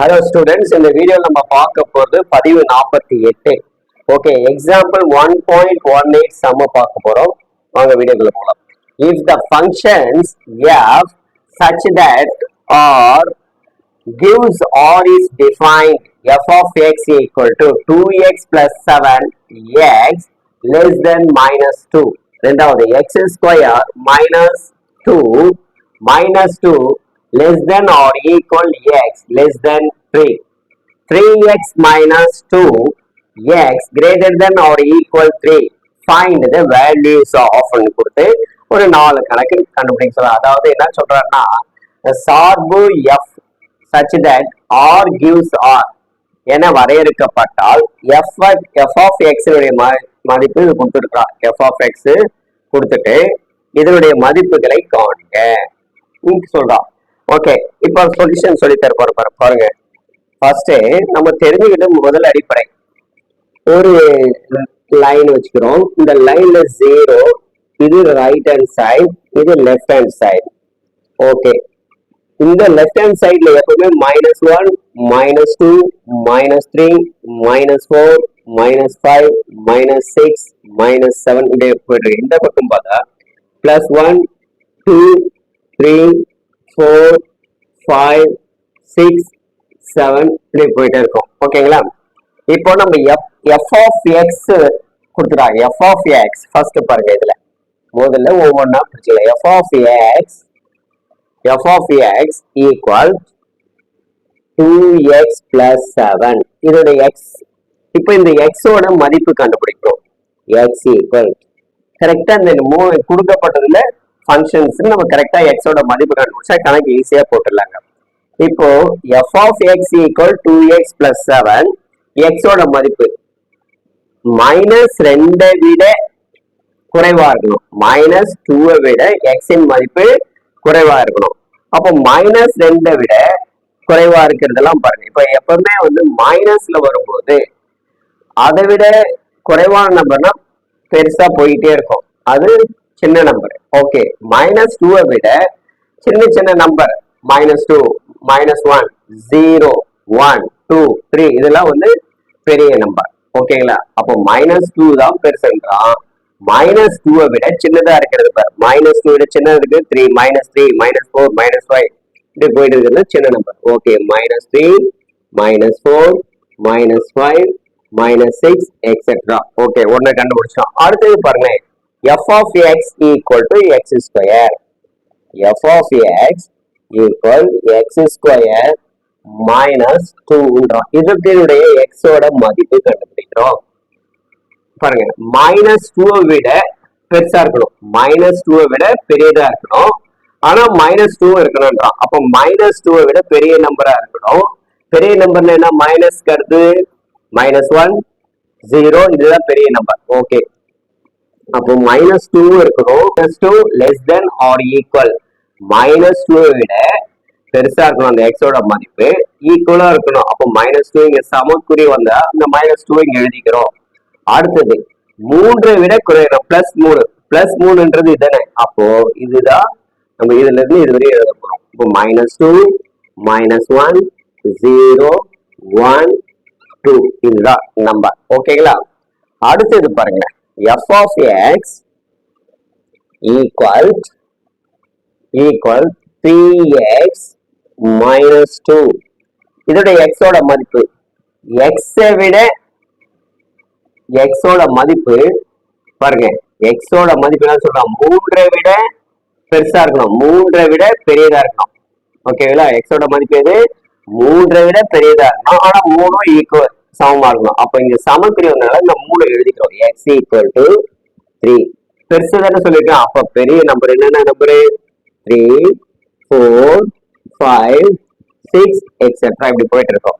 Hello students இந்த video நம்ம பார்க்க போகிறது பதிவு நாற்பத்தி எட்டு. Okay example one point one eight சம்ம பார்க்க போகிறோம் வாங்க வீடியோக்குள்ள போகலாம் if the functions f such that r gives r is defined f of x equal to two x plus seven x less than minus two ரெண்டாவது x square minus two minus two less than or equal x less than 3 3x minus 2 x greater than or equal 3 find the values of கொடுத்து ஒரு நாலு கணக்கு கண்டுபிடிக்க சொல்ல அதாவது என்ன சொல்றாருன்னா சார்பு f such that r gives r என வரையறுக்கப்பட்டால் f f of x உடைய ம- மதிப்பு இது கொடுத்துருக்கான் f of x கொடுத்துட்டு இதனுடைய மதிப்புகளை காண்க. சொல்றான் ஓகே இப்போ சொல்யூஷன் சொல்லி தர போற பாரு- பாருங்க. ஃபர்ஸ்ட் நம்ம தெரிஞ்சுக்கிட்ட முதல் அடிப்படை. ஒரு லைன் வச்சுக்கிறோம். இந்த லைன்ல ஜீரோ இது ரைட் ஹேண்ட் சைட் இது லெஃப்ட் ஹேண்ட் சைட் ஓகே இந்த லெஃப்ட் ஹேண்ட் சைட்ல எப்பவுமே minus one minus two minus three minus four minus five minus six minus seven இப்படியே போயிட்டு இந்த பக்கம் பார்த்தா plus one two three four five six seven இப்படி போயிட்டே இருக்கும். ஓகேங்களா இப்போ நம்ம எஃப் எஃப் ஆஃப் எக்ஸ் கொடுத்துட்டாங்க. எஃப் ஆஃப் எக்ஸ் ஃபர்ஸ்ட் பாருங்க இதுல. முதல்ல ஒவ்வொன்றா பிடிச்சிக்கலாம் f of x f of x equal two x plus seven இதோட எக்ஸ் இப்போ இந்த எக்ஸோட மதிப்பு கண்டுபிடிக்கிறோம். எக்ஸ் ஈக்குவல் கரெக்டா இந்த மூ கொடுக்கப்பட்டதுல ஃபங்க்ஷன்ஸ் நம்ம கரெக்டா எக்ஸோட ஓட மதிப்பு கண்டுபிடிச்சா கணக்கு ஈஸியா போட்டுடலாங்க. இப்போ f of x equal 2x plus 7 x ஓட மதிப்பு மைனஸ் ரெண்டை விட குறைவா இருக்கணும். மைனஸ் டூவை விட எக்ஸின் மதிப்பு குறைவா இருக்கணும். அப்போ மைனஸ் ரெண்டை விட குறைவா இருக்கிறதெல்லாம் பாருங்க. இப்போ எப்பவுமே வந்து மைனஸ்ல வரும்போது அதை விட குறைவான நம்பர்னா பெருசா போயிட்டே இருக்கும். அது சின்ன நம்பர் ஓகே மைனஸ் டூவை விட சின்ன சின்ன number minus two minus one zero one two three இதெல்லாம் வந்து பெரிய நம்பர் ஓகேங்களா அப்போ மைனஸ் டூ தான் பெருசுன்றான் மைனஸ் டூவை விட சின்னதா இருக்கிறது பாரு. மைனஸ் டூ விட சின்னது இருக்கு three minus three minus four minus five இப்படி போயிட்டு இருக்கிறது சின்ன number okay minus three minus four minus five minus six etcetera okay ஒன்னு கண்டுபிடிச்சோம். அடுத்தது பாருங்க f of x equal to x square f of x equal x square minus டூன்றோம் இதுக்கு x எக்ஸோட மதிப்பு கண்டுபிடிக்கிறோம். பாருங்க மைனஸ் டூவை விட பெருசா இருக்கணும். மைனஸ் டூவை விட பெரியதா இருக்கணும். ஆனா மைனஸ் டூ இருக்கணும்ன்றான். அப்போ மைனஸ் டூவை விட பெரிய நம்பரா இருக்கணும். பெரிய நம்பர்ல என்ன? மைனஸ் கருது மைனஸ் ஒன் ஜீரோ இதுதான் பெரிய நம்பர் ஓகே அப்போ மைனஸ் டூ இருக்கணும். Plus two less than or equal minus டூவை விட பெருசா இருக்கணும் அந்த எக்ஸோட மதிப்பு. ஈக்குவலா இருக்கணும். அப்போ மைனஸ் டூ இங்க சமக்குறி வந்தா இந்த மைனஸ் டூ இங்க எழுதிக்கிறோம். அடுத்தது மூன்றை விட குறையணும். பிளஸ் மூணு. பிளஸ் மூணுன்றது இதுதானே அப்போ இதுதான் நம்ம இதுல இருந்து இது வரையும் எழுத போறோம். இப்போ minus two minus one zero one two இதுதான் நம்பர் ஓகேங்களா அடுத்தது பாருங்க f of x equal equal three x minus two இதோட எக்ஸோட மதிப்பு. எக்ஸை விட எக்ஸோட மதிப்பு பாருங்க எக்ஸோட மதிப்பு என்ன சொல்றோம்? மூன்றை விட பெருசா இருக்கணும். மூன்றை விட பெரியதா இருக்கணும். ஓகேங்களா எக்ஸோட மதிப்பு எது? மூன்றை விட பெரியதா இருக்கணும். ஆனா மூணும் ஈக்குவல் சமமா இருக்கணும். அப்ப இங்க சமக்குறி வந்தனால இந்த மூணு எழுதிக்கிறோம். எக்ஸ் ஈக்குவல் டு த்ரீ பெருசு தானே சொல்லிருக்கேன் அப்ப பெரிய நம்பர் என்னென்ன number three four five six etcetera இப்படி போயிட்டு இருக்கோம்.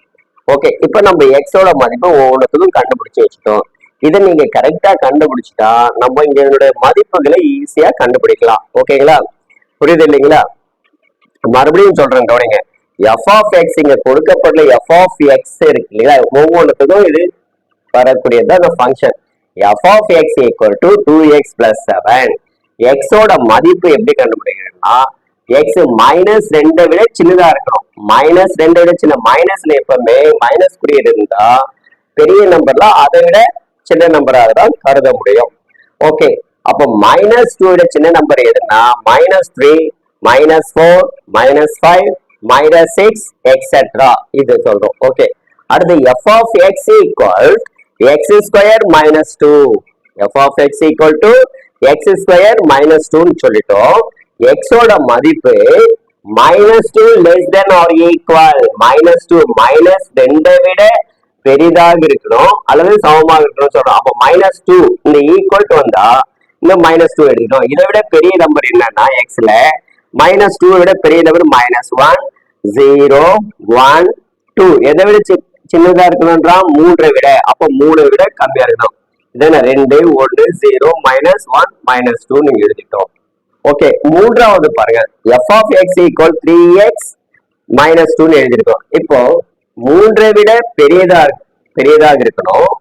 ஓகே இப்போ நம்ம எக்ஸோட மதிப்பை ஒவ்வொன்றத்துக்கும் கண்டுபிடிச்சு வச்சுட்டோம். இதை நீங்க கரெக்டா கண்டுபிடிச்சிட்டா நம்ம இங்க இதனுடைய மதிப்புகளை ஈஸியா கண்டுபிடிக்கலாம். ஓகேங்களா புரியுது இல்லைங்களா? மறுபடியும் சொல்றேன் கவனிங்க. எஃப் ஆஃப் எக்ஸ் இங்க கொடுக்கப்பட்ட எஃப் ஆஃப் எக்ஸ் இருக்கு இல்லையா? ஒவ்வொன்றுத்துக்கும் இது வரக்கூடியது அந்த function f of x equal to two x plus seven எக்ஸோட மதிப்பு எப்படி கண்டுபிடிக்கிறேன்னா எக்ஸ் மைனஸ் ரெண்டை விட சின்னதா இருக்கணும். மைனஸ் ரெண்டை விட சின்ன மைனஸ்ல எப்பவுமே மைனஸ் குறியீடு இருந்தா பெரிய நம்பர்ல அதை விட சின்ன நம்பராக தான் கருத முடியும். ஓகே அப்போ மைனஸ் டூ விட சின்ன நம்பர் எதுன்னா minus three minus four minus five minus six etcetera இது சொல்றோம். ஓகே அடுத்து f of x equal x square minus two f of x equal to x square minus டூன்னு சொல்லிட்டோம். எக்ஸோட மதிப்பு minus two less than or equal minus two minus ரெண்டை விட பெரிதாக இருக்கணும். அல்லது சமமாக இருக்கணும் சொல்றோம். அப்போ மைனஸ் டூ இந்த ஈக்குவல் டு வந்தா இந்த மைனஸ் டூ எடுக்கணும் இதை விட பெரிய நம்பர் என்னன்னா எக்ஸ்ல மைனஸ் டூ விட பெரிய number minus one zero one two எதை விட சி- சின்னதா இருக்கணும்ன்றா மூன்றை விட. அப்போ மூணை விட கம்மியா இருக்கணும் இதென்ன ரெண்டு ஒன்று zero minus one minus two நீங்க எழுதிட்டோம். ஓகே மூன்றாவது பாருங்க. F of x equal three x minus டூன்னு எழுதிருக்கோம். இப்போ மூன்றை விட பெரியதா பெரியதாக இருக்கணும்.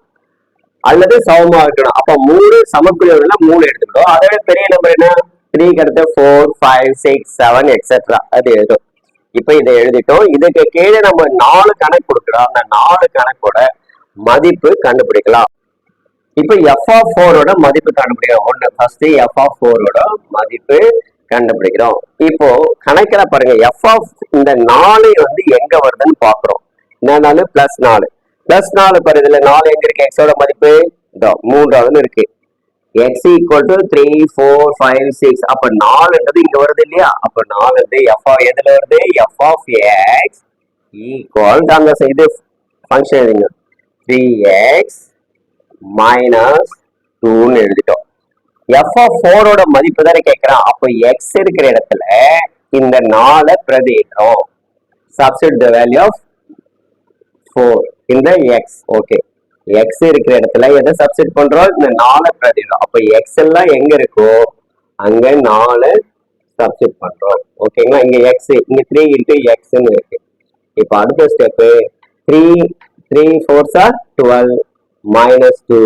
அல்லது சமமாக இருக்கணும். அப்ப மூணு சமக்குள்ள மூணு எடுத்துக்கிட்டோம். அதை விட பெரிய நம்பர் என்ன? த்ரீக்கு அடுத்து four five six seven etcetera அது எழுதும். இப்ப இதை எழுதிட்டோம். இதுக்கு கீழே நம்ம நாலு கணக்கு கொடுக்குறோம் அந்த நாலு கணக்கோட மதிப்பு கண்டுபிடிக்கலாம். இப்ப எஃப் ஆஃப் ஃபோரோட மதிப்பு கண்டுபிடிக்கிறோம். ஒண்ணு ஃபர்ஸ்ட் எஃப் ஆஃப் ஃபோரோட மதிப்பு கண்டுபிடிக்கிறோம். இப்போ கணக்கில பாருங்க. எஃப் ஆஃப் இந்த நாலு வந்து எங்க வருதுன்னு பாக்குறோம். என்ன நாலு? பிளஸ் நாலு. பிளஸ் நாலு பாரு இதுல நாலு எங்க இருக்கு? எக்ஸோட மதிப்பு? இதோ மூன்றாவதுன்னு இருக்கு. X equal to three four five six அப்ப நாலுன்றது இங்க வருது இல்லையா? அப்ப நாலு வந்து எஃப் எதுல வருது? எஃப் ஆஃப் எக்ஸ் ஈக்குவல் தாங்க இது ஃபங்க்ஷன் எழுதிங்க. த்ரீ எக்ஸ் மைனஸ் டூன்னு எழுதிட்டோம். எஃப் ஆஃப் ஃபோரோட மதிப்பு தானே கேட்குறான் அப்போ எக்ஸ் இருக்கிற இடத்துல இந்த நாலை பிரதியிடுறோம். Substitute the value of four இந்த எக்ஸ் ஓகே எக்ஸ் இருக்கிற இடத்துல எதை சப்ஸ்டிட் பண்றோம்? இந்த நாலு பிரதியிடும். அப்போ எக்ஸ் எல்லாம் எங்க இருக்கோ அங்க நாலு சப்ஸ்டிட் பண்றோம். ஓகேங்களா இங்க எக்ஸ் இங்க த்ரீ இன்ட்டு எக்ஸ்ன்னு இருக்கு. இப்போ அடுத்த step three three four are twelve minus two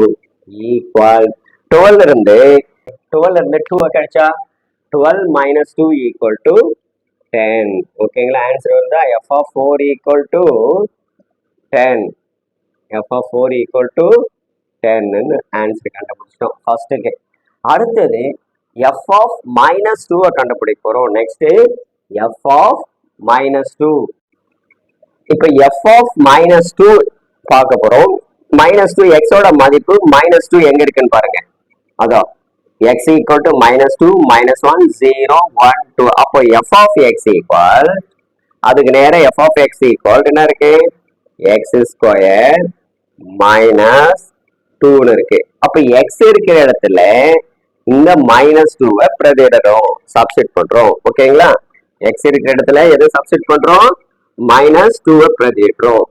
equal twelve இருந்து டுவெல் இருந்து டூ கிடைச்சா twelve minus two equal to ten ஓகேங்களா ஆன்சர் வந்து f of four equal to ten f of four equal to ten answer கண்டுபிடிச்சிட்டோம். ஃபர்ஸ்ட்டுக்கு அடுத்தது f of minus டூவை கண்டுபிடிக்க போகிறோம் next f of minus two இப்போ எஃப் ஆஃப் மைனஸ் டூ பார்க்க போகிறோம் மைனஸ் டூ எக்ஸோட மதிப்பு மைனஸ் டூ எங்கே இருக்குன்னு பாருங்க. அதான். X equal to minus two minus one zero one two அப்போ எஃப் ஆஃப் எக்ஸ் ஈக்குவல் அதுக்கு நேரம் எஃப் ஆஃப் எக்ஸ் ஈக்குவல் என்ன இருக்கு? எக்ஸ் ஸ்கொயர் மைனஸ் டூன்னு இருக்கு. அப்ப எக்ஸ் இருக்கிற இடத்துல இந்த மைனஸ் டூவை பிரதிடறோம் சப்ஸ்டிட் பண்றோம். ஓகேங்களா எக்ஸ் இருக்கிற இடத்துல எதை சப்ஸ்டிட் பண்றோம்? மைனஸ் டூவை பிரதிடுறோம்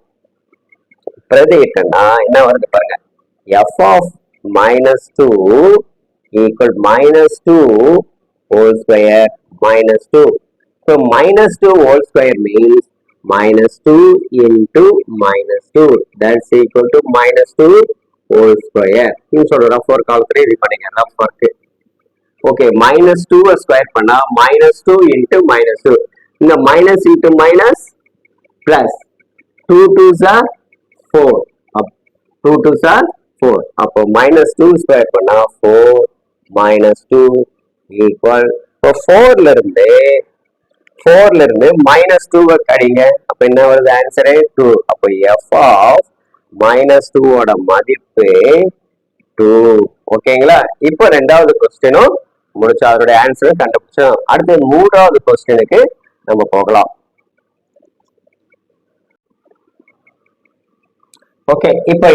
பிரதிட்டோம்னா என்ன வருது பாருங்க. F of minus two equal minus two whole square minus two so minus two whole square means minus 2 into minus 2 that's equal to minus 2 whole square. நீங்க சொல்ற ரஃப் ஒர்க் கால்குலேட் இது பண்ணுங்க. Rough work okay minus two square பண்ணா minus two into minus two இந்த minus into minus plus two two are four two two are four அப்போ minus two square பண்ணா four minus two equal இப்போ ஃபோர்ல இருந்து ஃபோர்ல இருந்து மைனஸ் டூவை கடிங்க. அப்ப என்ன வருது? ஆன்சரே டூ அப்போ எஃப் ஆஃப் மைனஸ் டூவோட மதிப்பு டூ ஓகேங்களா இப்போ ரெண்டாவது கொஸ்டினும் முடிச்சு அதோட ஆன்சரும் கண்டுபிடிச்சோம். அடுத்து மூன்றாவது கொஸ்டினுக்கு நம்ம போகலாம். ஓகே இப்போ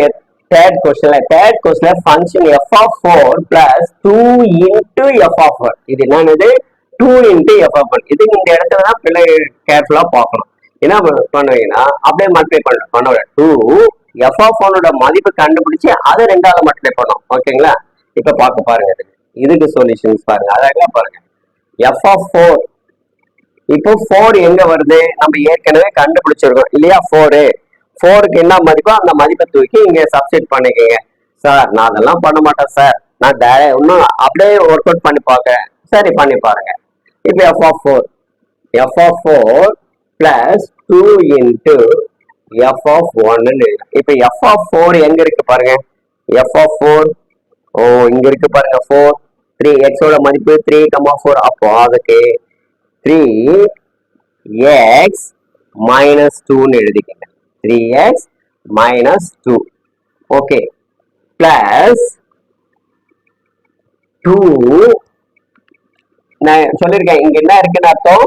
தேர்ட் கொஸ்டின்ல தேர்ட் கொஸ்டின்ல function f of four plus two into f of four இது என்னன்னு டூ இன்ட்டு எஃப் இது இந்த இடத்துல தான் பிள்ளை கேர்ஃபுல்லா பார்க்கணும். என்ன பண்ணுவீங்கன்னா அப்படியே மல்டிப்ளை பண்ண பண்ண டூ எஃப் ஆஃப் மதிப்பு கண்டுபிடிச்சு அதை ரெண்டாவது மல்டிப்ளை பண்ணும் ஓகேங்களா? இப்போ பார்க்க பாருங்க இதுக்கு. இதுக்கு சொல்யூஷன்ஸ் பாருங்க. அழகா பாருங்க. எஃப் ஆஃப் ஃபோர் இப்போ ஃபோர் எங்க வருது? நம்ம ஏற்கனவே கண்டுபிடிச்சிருக்கோம். இல்லையா? ஃபோரு ஃபோருக்கு என்ன மதிப்போ அந்த மதிப்பை தூக்கி இங்க சப்ஸ்டிட் பண்ணிக்கங்க. சார் நான் அதெல்லாம் பண்ண மாட்டேன் சார். நான் டே இன்னும் அப்படியே ஒர்க் அவுட் பண்ணி பார்க்கறேன். சரி பண்ணி பாருங்க. இப்போ f of four f of four plus two into f of ஒன்னு இப்போ எஃப் ஆஃப் ஃபோர் எங்க இருக்கு பாருங்க. எஃப் ஆஃப் ஃபோர் ஓ இங்க இருக்கு பாருங்க ஃபோர் த்ரீ எக்ஸோட மதிப்பு த்ரீ கமா ஃபோர் அப்போ அதுக்கு த்ரீ எக்ஸ் மைனஸ் டூன்னு எழுதிக்கங்க. Three x minus two okay plus two நான் சொல்லியிருக்கேன் இங்க என்ன இருக்குன்னு அர்த்தம்?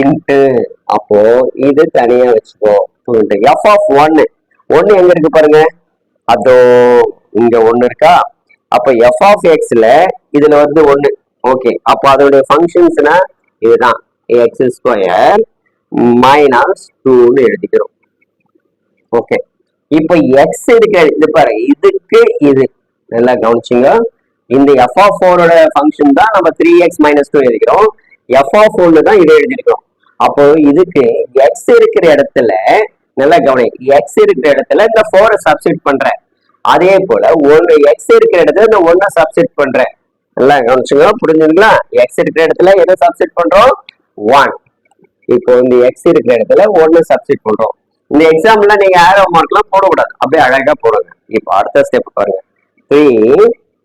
இன்ட்டு அப்போ இது தனியா வச்சுக்கோ. டூ எஃப் ஆஃப் ஒன்னு ஒன்னு எங்க இருக்கு பாருங்க? அதோ இங்க ஒன்னு இருக்கா? அப்ப எஃப் ஆஃப் எக்ஸ்ல இதுல வந்து ஒன்னு ஓகே அப்போ அதோடைய ஃபங்க்ஷன்ஸ்னா இதுதான். எக்ஸ் ஸ்கொயர் மைனஸ் டூன்னு எழுதிக்கிறோம். ஓகே இப்போ எக்ஸ் இருக்க இது பாரு இதுக்கு இது. நல்லா கவனிச்சிங்க. இந்த எஃப் ஆஃப் ஃபோரோட ஃபங்க்ஷன் தான் நம்ம த்ரீ எக்ஸ் மைனஸ் டூ எழுதிக்கிறோம். எஃப் ஆஃப் ஒன்னு தான் இதை எழுதிருக்கிறோம் அப்போ இதுக்கு எக்ஸ் இருக்கிற இடத்துல நல்லா கவனி எக்ஸ் இருக்கிற இடத்துல இந்த ஃபோரை சப்ஸ்டிட் பண்றேன். அதே போல ஒன்று எக்ஸ் இருக்கிற இடத்துல இந்த ஒன்னை சப்ஸ்டிட் பண்றேன். நல்லா கவனிச்சுங்களா புரிஞ்சுங்களா எக்ஸ் இருக்கிற இடத்துல எதை சப்ஸ்டிட் பண்றோம்? ஒன் இப்போ இந்த எக்ஸ் இருக்கிற இடத்துல ஒன்னு சப்ஸ்டிட் பண்றோம். இந்த எக்ஸாம்ல நீங்க ஆரோ மார்க்லாம் போடக்கூடாது. அப்படியே அழகா போடுங்க. இப்போ அடுத்த ஸ்டெப் பாருங்க. Three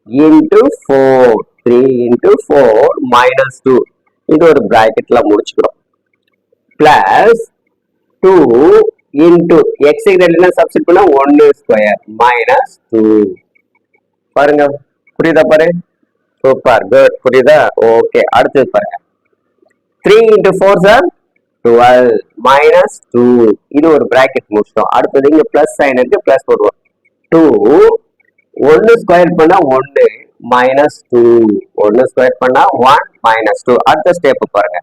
into four three into four minus two இது ஒரு பிராக்கெட்ல முடிச்சுக்கிறோம். பிளஸ் டூ இன்டு எக்ஸ் என்ன சப்ஸ்டிட் பண்ணால் ஒன்னு ஸ்கொயர் மைனஸ் டூ பாருங்க. புரியுதா பாரு? சூப்பர் குட் புரியுதா? ஓகே அடுத்தது பாருங்க. Three into four are twelve minus two இது ஒரு ப்ராக்கெட் முடிச்சிட்டோம். அடுத்தது இங்க பிளஸ் சைன் இருக்கு பிளஸ் போடுவோம். டூ ஒன்னு ஸ்கொயர் பண்ணா ஒன்னு மைனஸ் டூ ஒன்னு ஸ்கொயர் பண்ணா ஒன் மைனஸ் டூ அடுத்த ஸ்டெப் பாருங்க.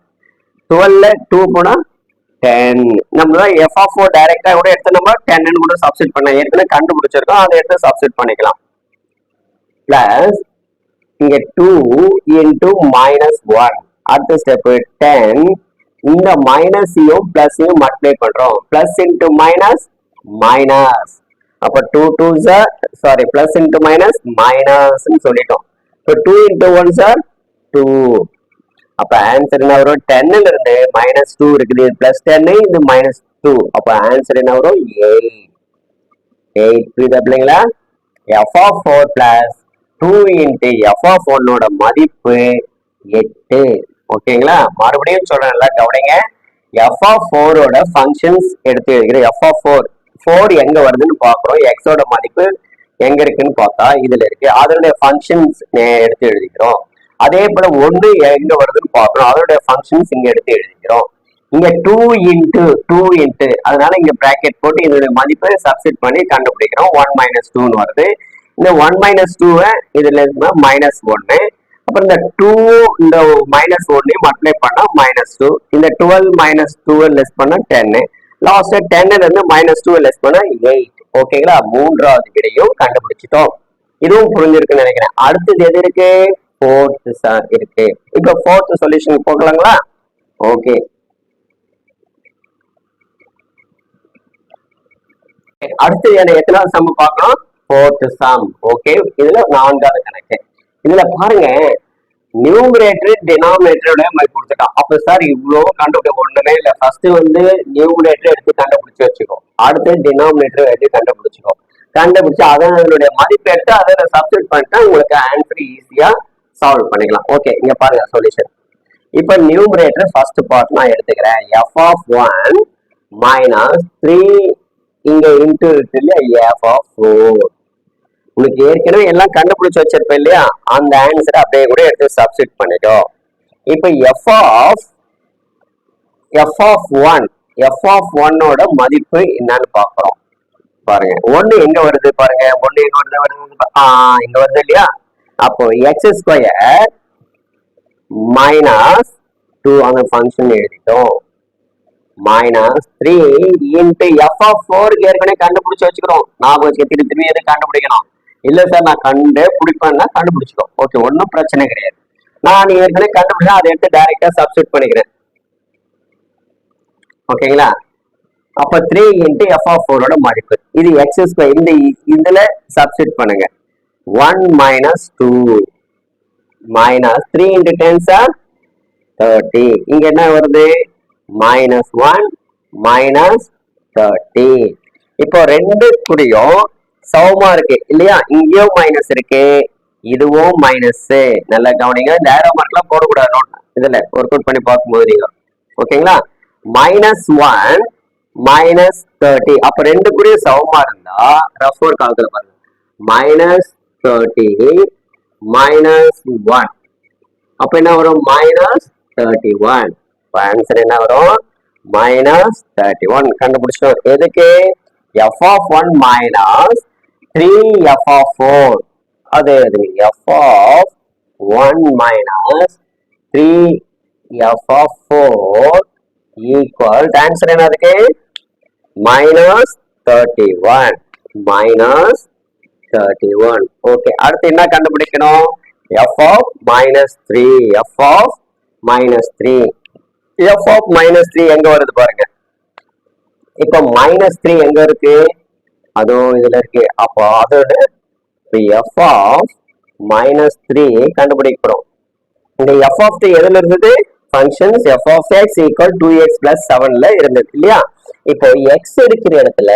டுவெல்ல டூ போனா டென் நம்ம தான் எஃப் ஆஃப் ஓ டைரக்டா கூட எடுத்து நம்ம டென்னு கூட சப்ஸ்டிட் பண்ண ஏற்கனவே கண்டுபிடிச்சிருக்கோம். அதை எடுத்து சப்ஸ்டிட் பண்ணிக்கலாம். பிளஸ் இங்க டூ இன்டூ மைனஸ் ஒன் அடுத்த ஸ்டெப் டென் இந்த மைனஸையும் பிளஸையும் மல்டிப்ளை பண்றோம். பிளஸ் இன்டூ மைனஸ் மைனஸ் அப்ப two two are sorry plus into minus மைனஸ்ன்னு சொல்லிட்டோம். இப்போ two into one are two அப்ப ஆன்சர் என்ன வரும்? டென்னுல இருந்து மைனஸ் டூ இருக்குது. பிளஸ் டென்னு இது மைனஸ் டூ அப்ப ஆன்சர் என்ன வரும்? எயிட் எயிட் புரியுது அப்படிங்களா f of four plus two into f of ஒன்னோட மதிப்பு எட்டு. ஓகேங்களா? மறுபடியும் சொல்றேன் நல்லா கவனிங்க. எஃப் ஆஃப் ஃபோரோட ஃபங்க்ஷன்ஸ் எடுத்து எழுதுகிறேன் எஃப் ஆஃப் ஃபோர் ஃபோர் எங்க வருதுன்னு பாக்குறோம் எக்ஸோட மதிப்பு எங்க இருக்குன்னு பார்த்தா இதுல இருக்கு. அதனுடைய ஃபங்க்ஷன்ஸ் எடுத்து எழுதிக்கிறோம். அதே போல ஒன்று எங்க வருதுன்னு பார்க்கணும் அதனுடைய ஃபங்க்ஷன்ஸ் இங்க எடுத்து எழுதிக்கிறோம். இங்க டூ இன்ட்டு டூ இன்ட்டு அதனால இங்க பிராக்கெட் போட்டு இதனுடைய மதிப்பை சப்ஸ்டிட் பண்ணி கண்டுபிடிக்கிறோம். ஒன் மைனஸ் டூன்னு வருது. இந்த ஒன் மைனஸ் டூவை இதுல மைனஸ் ஒன்னு அப்புறம் இந்த டூ இந்த மைனஸ் ஒன்னையும் மல்டிப்ளை பண்ணா மைனஸ் டூ இந்த டுவெல் மைனஸ் டூவை லெஸ் பண்ணா டென்னு லாஸ்ட் டென்ல இருந்து மைனஸ் டூ லெஸ் பண்ணா எயிட் ஓகேங்களா மூன்றாவது விடையும் கண்டுபிடிச்சிட்டோம். இதுவும் புரிஞ்சிருக்குன்னு நினைக்கிறேன். அடுத்தது எது இருக்கு? ஃபோர்த் சார் இருக்கு. இப்போ ஃபோர்த் சொல்யூஷன் போகலாங்களா? ஓகே அடுத்து என்ன எத்தனாவது சம் பார்க்கணும்? ஃபோர்த் சம் ஓகே இதுல நான்காவது கணக்கு. இதுல பாருங்க. நியூமரேட்டர் டினாமினேட்டரோட மாதிரி கொடுத்துட்டான். அப்ப சார் இவ்வளோ கண்டுபிடி ஒண்ணுமே இல்லை. ஃபர்ஸ்ட் வந்து நியூமரேட்டர் எடுத்து கண்டுபிடிச்சு வச்சுக்கோ அடுத்து டினாமினேட்டர் எடுத்து கண்டுபிடிச்சிக்கோ கண்டுபிடிச்சு அதனுடைய மதிப்பு எடுத்து அதை சப்ஸ்டிட் பண்ணிட்டா உங்களுக்கு ஆன்சர் ஈஸியா சால்வ் பண்ணிக்கலாம். ஓகே இங்க பாருங்க சொல்யூஷன் இப்ப நியூமரேட்டர் ஃபர்ஸ்ட் பார்ட் நான் எடுத்துக்கிறேன். F of one minus three இங்க இன்டூ இருக்கு இல்லையா எஃப் ஆஃப் ஃபோர் உனக்கு ஏற்கனவே எல்லாம் கண்டுபிடிச்சு வச்சிருப்ப இல்லையா? அந்த ஆன்சரை அப்படியே கூட எடுத்து சப்ஸ்டிட் பண்ணிட்டோம் இப்ப f of f of one f of ஒன்னோட மதிப்பு என்னன்னு பாக்குறோம் பாருங்க. ஒண்ணு எங்க வருது பாருங்க. ஒண்ணு எங்க வருது? வருது ஆஹ் இங்க வருது இல்லையா? அப்போ எக்ஸ் ஸ்கொயர் மைனஸ் டூ அந்த ஃபங்க்ஷன் எழுதிட்டோம். Minus three into f of ஃபோருக்கு ஏற்கனவே கண்டுபிடிச்சு வச்சுக்கிறோம். ஞாபகம் வச்சுக்க திருப்பி திரும்பி எது கண்டுபிடிக்கணும்? இல்லை சார் நான் கண்டு பிடிப்பேன்னா கண்டுபிடிச்சிடும் ஓகே ஒன்றும் பிரச்சனை கிடையாது. நான் ஏற்கனவே கண்டுபிடிச்சா அதை எடுத்து டைரெக்டாக சப்ஸ்டிட் பண்ணிக்கிறேன். ஓகேங்களா அப்போ த்ரீ இன்ட்டு எஃப் ஆஃப் ஃபோரோட மதிப்பு. இது எக்ஸ் ஸ்கொயர் இந்த இதில் சப்ஸ்டிட் பண்ணுங்க. One minus two minus three into ten are thirty இங்க என்ன வருது? மைனஸ் ஒன் மைனஸ் தேர்ட்டி இப்போ ரெண்டு குறியும் சமமா இருக்கு. இல்லையா? இங்கேயும் மைனஸ் இருக்கு. இதுவும் மைனஸ் நல்லா கவனிங்க. இந்த ஏரோ மார்க்லாம் போடக்கூடாது. நோட் இதுல ஒர்க் அவுட் பண்ணி பார்க்கும்போது நீங்க. ஓகேங்களா மைனஸ் ஒன் மைனஸ் தேர்ட்டி அப்ப ரெண்டு குறியும் சமமா இருந்தா ரஃப் ஒர்க் ஆகுதுல பாருங்க. மைனஸ் தேர்ட்டி மைனஸ் ஒன் அப்ப என்ன வரும்? மைனஸ் தேர்ட்டி ஒன் ஆன்சர் என்ன வரும்? மைனஸ் தேர்ட்டி ஒன் கண்டுபிடிச்சோம் எதுக்கு? F of one minus three f of four அது எது f of one minus three f of four equal answer என்ன அதுக்கு minus thirty one minus thirty one okay அடுத்து என்ன கண்டுபிடிக்கணும் f of minus three f of minus three f of minus three எங்க வருது பாருங்க. இப்போ மைனஸ் த்ரீ எங்க இருக்கு? அதுவும் இதுல இருக்கு. அப்போ அதோட எஃப் ஆஃப் மைனஸ் த்ரீ கண்டுபிடிக்கிறோம். இந்த எஃப் ஆஃப் த்ரீ எதுல இருந்தது? Functions f of x equal two x plus செவன்ல இருந்தது இல்லையா? இப்போ எக்ஸ் இருக்கிற இடத்துல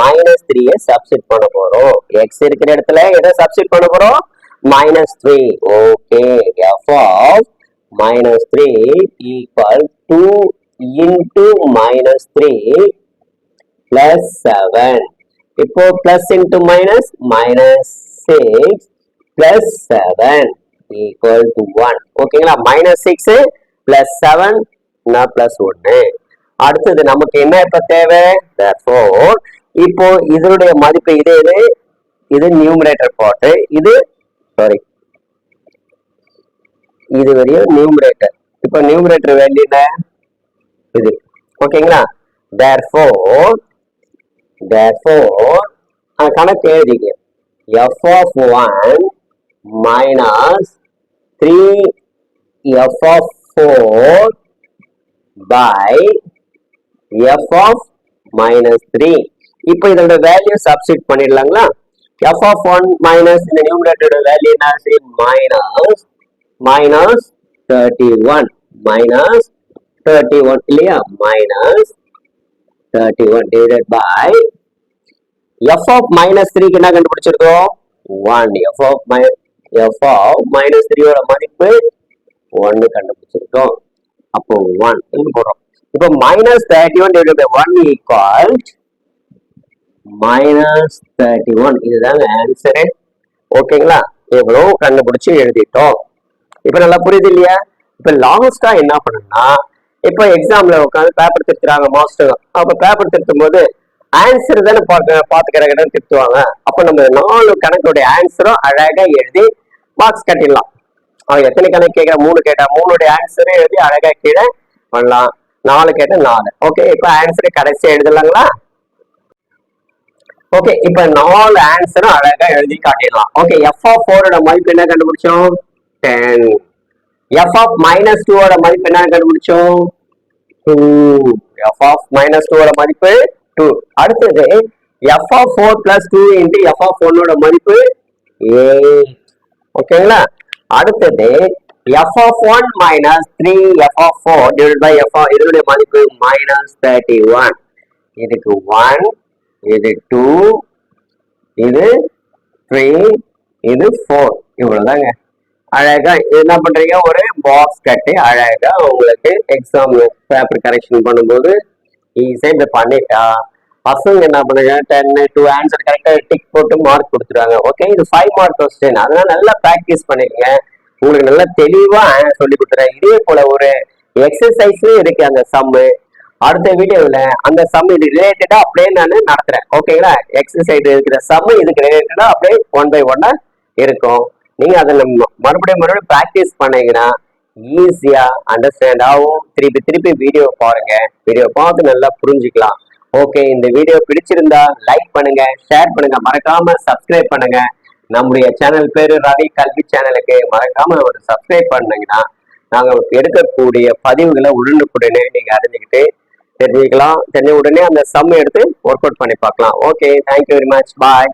மைனஸ் த்ரீயை சப்ஸ்டிட் பண்ண போறோம். எக்ஸ் இருக்கிற இடத்துல எதை சப்ஸ்டிட் பண்ண போறோம்? Minus three okay f of minus three equal two into minus three plus seven இப்போ plus into minus minus 6 plus 7 equal to 1. ஓகேங்களா minus 6 plus 7 நான் plus 1. அடுத்தது நமக்கு என்ன இப்ப தேவை? இப்போ இதனுடைய மதிப்பு இது இது இது நியூமரேட்டர் பார்ட் இது சாரி இது வரையும் நியூமரேட்டர் இப்போ நியூமரேட்டர் வேல்யூ இது. ஓகேங்களா therefore therefore அந்த கணக்கு எழுதிங்க f of one minus three f of four by f of minus three இப்போ இதோட வேல்யூ சப்ஸ்டிட் பண்ணிடலாங்களா? எஃப் ஆஃப் ஒன் மைனஸ் இந்த நியூமரேட்டரோட வேல்யூ என்ன minus minus thirty one minus thirty one இல்லையா? Minus thirty one divided by f of minus த்ரீக்கு என்ன கண்டுபிடிச்சிருக்கோம்? One f of my f of minus த்ரீயோட மதிப்பு ஒன்னு கண்டுபிடிச்சிருக்கோம். அப்போ ஒன் போடுறோம் இப்போ minus thirty one divide by one equal minus thirty one இதுதாங்க ஆன்சரு ஓகேங்களா? எவ்வளோ கண்டுபிடிச்சி எழுதிட்டோம். இப்ப நல்லா புரியுது இல்லையா? இப்ப லாஸ்டா என்ன பண்ணணும்னா இப்போ எக்ஸாம்ல உட்காந்து பேப்பர் திருத்துறாங்க மாஸ்டர் அப்ப பேப்பர் திருத்தும் போது ஆன்சர் தானே பார்க்க பாத்துக்கிற திருத்துவாங்க அப்போ நம்ம நாலு கணக்குடைய ஆன்சரும் அழகா எழுதி மார்க்ஸ் கட்டிடலாம். அவன் எத்தனை கணக்கு கேட்க மூணு கேட்டா. மூணுடைய ஆன்சரும் எழுதி அழகா கீழே பண்ணலாம். நாலு கேட்டா நாலு. ஓகே இப்போ ஆன்சர் கடைசியாக எழுதலாங்களா? ஓகே இப்போ நாலு ஆன்சரும் அழகா எழுதி காட்டிடலாம். ஓகே எஃப் ஆஃப் ஃபோரோட மதிப்பு என்ன கண்டுபிடிச்சோம்? டென் எஃப் ஆஃப் மைனஸ் டூவோட மதிப்பு என்ன கண்டுபிடிச்சோம்? டூ எஃப் ஆஃப் மைனஸ் டூவோட மதிப்பு டூ அடுத்தது f of four plus two into f of ஒன்னோட மதிப்பு எயிட் ஓகேங்களா? அடுத்தது f of one minus three f of four divide by f இதனுடைய மதிப்பு மைனஸ் தேர்ட்டி ஒன் இதுக்கு ஒன் இது டூ இது த்ரீ இது ஃபோர் இவ்வளோதாங்க அழகா என்ன பண்றீங்க? ஒரு பாக்ஸ் கட்டி அழகா உங்களுக்கு எக்ஸாம் பேப்பர் கரெக்ஷன் பண்ணும்போது ஈஸியாக இதை பண்ணிட்டா பசங்க என்ன பண்ணுங்க? டென் டூ ஆன்சர் கரெக்டாக டிக் போட்டு மார்க் கொடுத்துருவாங்க ஓகே இது ஃபைவ் மார்க் கொஸ்டின் அதனால நல்லா ப்ராக்டிஸ் பண்ணிருங்க உங்களுக்கு நல்லா தெளிவாக சொல்லி கொடுத்துறேன் இதே போல ஒரு எக்ஸசைஸ்லயும் இருக்கு அந்த சம்மு அடுத்த வீடியோவில் அந்த சம் இது ரிலேட்டடாக அப்படியே நான் நடத்துறேன். ஓகேங்களா எக்ஸசைஸ் இருக்கிற சம் இதுக்கு ரிலேட்டடாக அப்படியே ஒன் பை ஒன்னாக இருக்கும். நீங்கள் அதை நம்ம மறுபடியும் மறுபடியும் ப்ராக்டிஸ் பண்ணீங்கன்னா ஈஸியாக அண்டர்ஸ்டாண்ட் ஆகும். திருப்பி திருப்பி வீடியோ பாருங்க. வீடியோ பார்த்து நல்லா புரிஞ்சுக்கலாம். ஓகே இந்த வீடியோ பிடிச்சிருந்தா லைக் பண்ணுங்க ஷேர் பண்ணுங்க மறக்காம சப்ஸ்கிரைப் பண்ணுங்க. நம்முடைய சேனல் பேரு ரவி கல்வி சேனலுக்கு மறக்காம ஒரு சப்ஸ்கிரைப் பண்ணீங்கன்னா நாங்க எடுக்கக்கூடிய பதிவுகளை உடனுக்குடனே நீங்க அறிஞ்சுக்கிட்டு தெரிஞ்சுக்கலாம். தெரிஞ்ச உடனே அந்த சம் எடுத்து ஒர்க் அவுட் பண்ணி பார்க்கலாம். Okay thank you very much bye